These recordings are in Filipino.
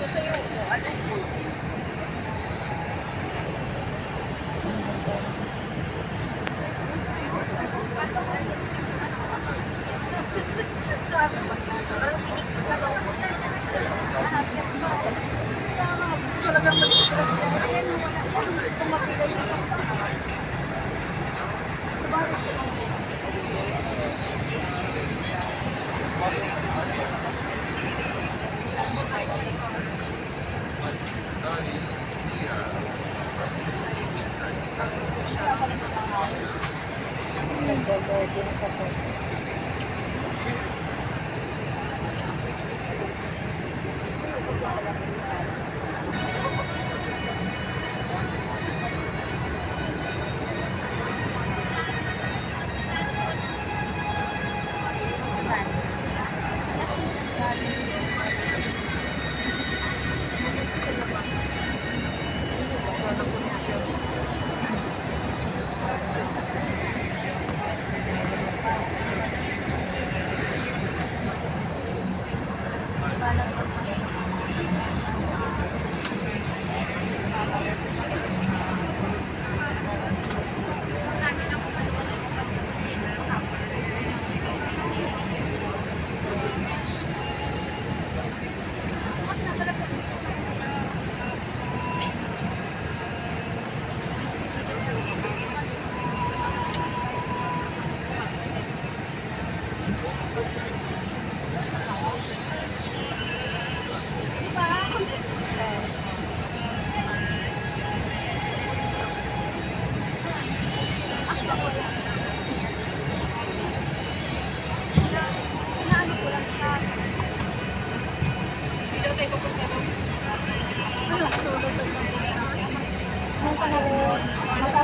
就是用火来煮 empiezas a.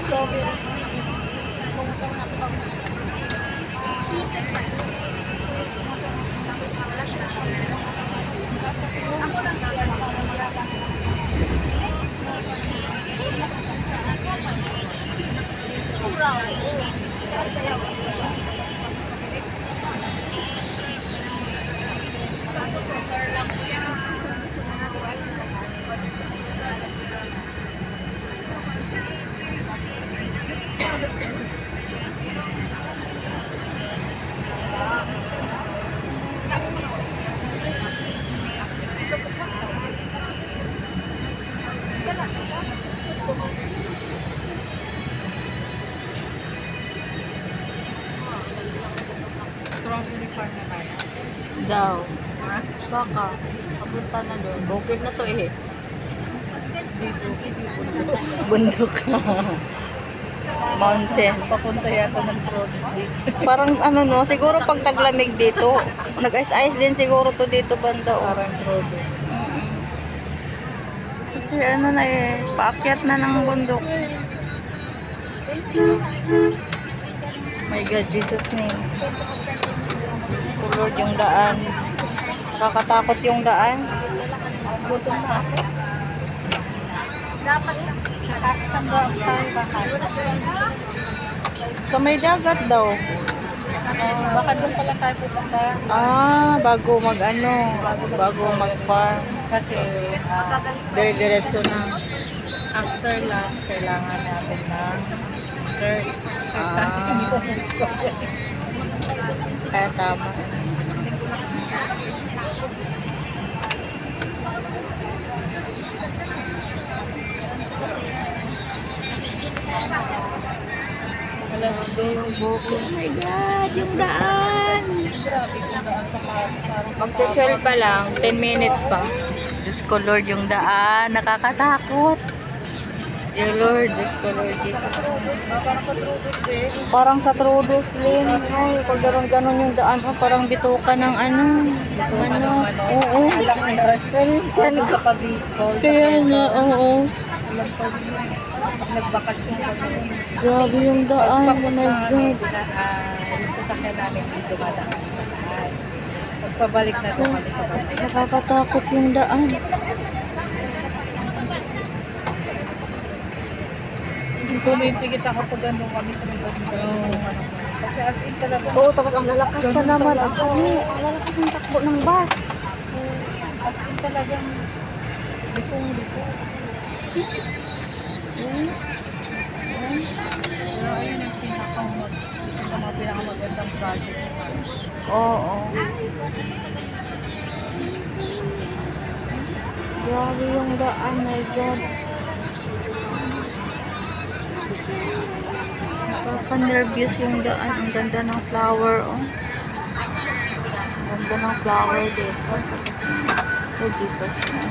Farm na Thank you. Tayo. Daw. Baka. Papunta na doon. Bukid na to eh. Dito, Bundok. Mountain. papunta yata ng produce dito. Parang ano no, siguro pag taglamig dito. Nag-ice-ice din siguro to dito banda. oh. Parang produce. Kasi ano na eh, paakyat na ng bundok. My God, Jesus name. Lord, yung daan. Nakakatakot yung daan. Gutom na ako. Dapat ba tayo bakal? Sa may dagat daw. Uh, baka doon pala tayo pupunta. Ah, bago mag ano, bago mag farm. Kasi ah, Dire-diretso na. after lunch, kailangan natin ng dessert. Ah. Kaya tama. Yung bukid. Oh my God, yung daan. grabe kung daan sa parang Magsa-12 pa lang, 10 minutes pa. Diyos ko Lord, yung daan, nakakatakot. Dear Lord, Diyos ko Lord, Jesus. Parang sa Trudos, Lin. Ay, pag ganon-ganon yung daan, oh, parang bituka ng ano. Ano? Oo. Alam mo na. Pero yung tiyan ko. Kaya nga, oo. Ko, nagbakasyon kami. Grabe yung daan, oh my God. Ah, yung sasakyan namin dumadaan sa taas. Pagpabalik na doon kami sa bahay. Nakakatakot yung daan. Pumipigit ako pag gano'n kami sa mga ano. Kasi as in talaga. Oo, tapos ang lalakas pa naman. Ako, ang lalakas ng takbo ng bus. As in talagang likong-liko. Pero ayun ang pinakang isa sa mga pinakamagandang project. Oo. Grabe yung daan, my God. Nakaka-nervous yung daan. Ang ganda ng flower, oh. Ang ganda ng flower dito. Oh, Jesus na.